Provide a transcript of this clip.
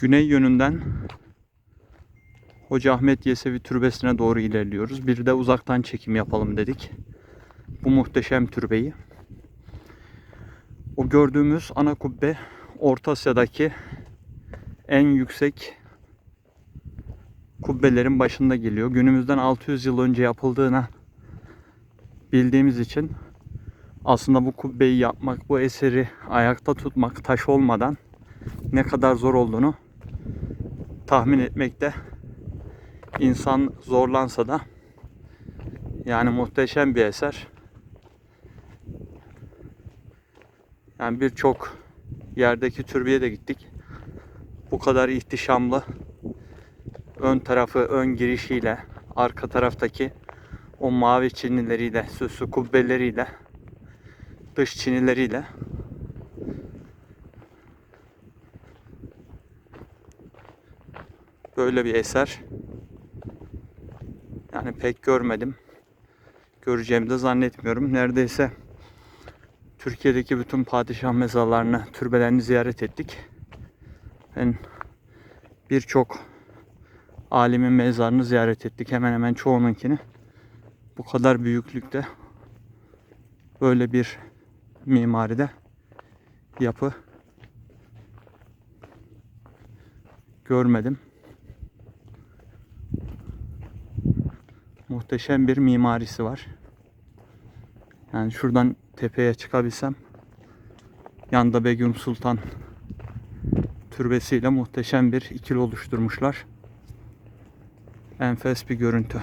Güney yönünden Hoca Ahmet Yesevi Türbesi'ne doğru ilerliyoruz. Bir de uzaktan çekim yapalım dedik. Bu muhteşem türbeyi. O gördüğümüz ana kubbe Orta Asya'daki en yüksek kubbelerin başında geliyor. Günümüzden 600 yıl önce yapıldığına bildiğimiz için aslında bu kubbeyi yapmak, bu eseri ayakta tutmak taş olmadan ne kadar zor olduğunu tahmin etmekte insan zorlansa da yani muhteşem bir eser. Yani birçok yerdeki türbeye de gittik. Bu kadar ihtişamlı ön tarafı ön girişiyle arka taraftaki o mavi çinileriyle süslü kubbeleriyle dış çinileriyle böyle bir eser yani pek görmedim. Göreceğimi de zannetmiyorum. Neredeyse Türkiye'deki bütün padişah mezarlarını, türbelerini ziyaret ettik. Ben birçok alimin mezarını ziyaret ettik. Hemen hemen çoğununkini. Bu kadar büyüklükte böyle bir mimaride yapı görmedim. Muhteşem bir mimarisi var. Yani şuradan tepeye çıkabilsem yanda Begüm Sultan türbesiyle muhteşem bir ikili oluşturmuşlar. Enfes bir görüntü.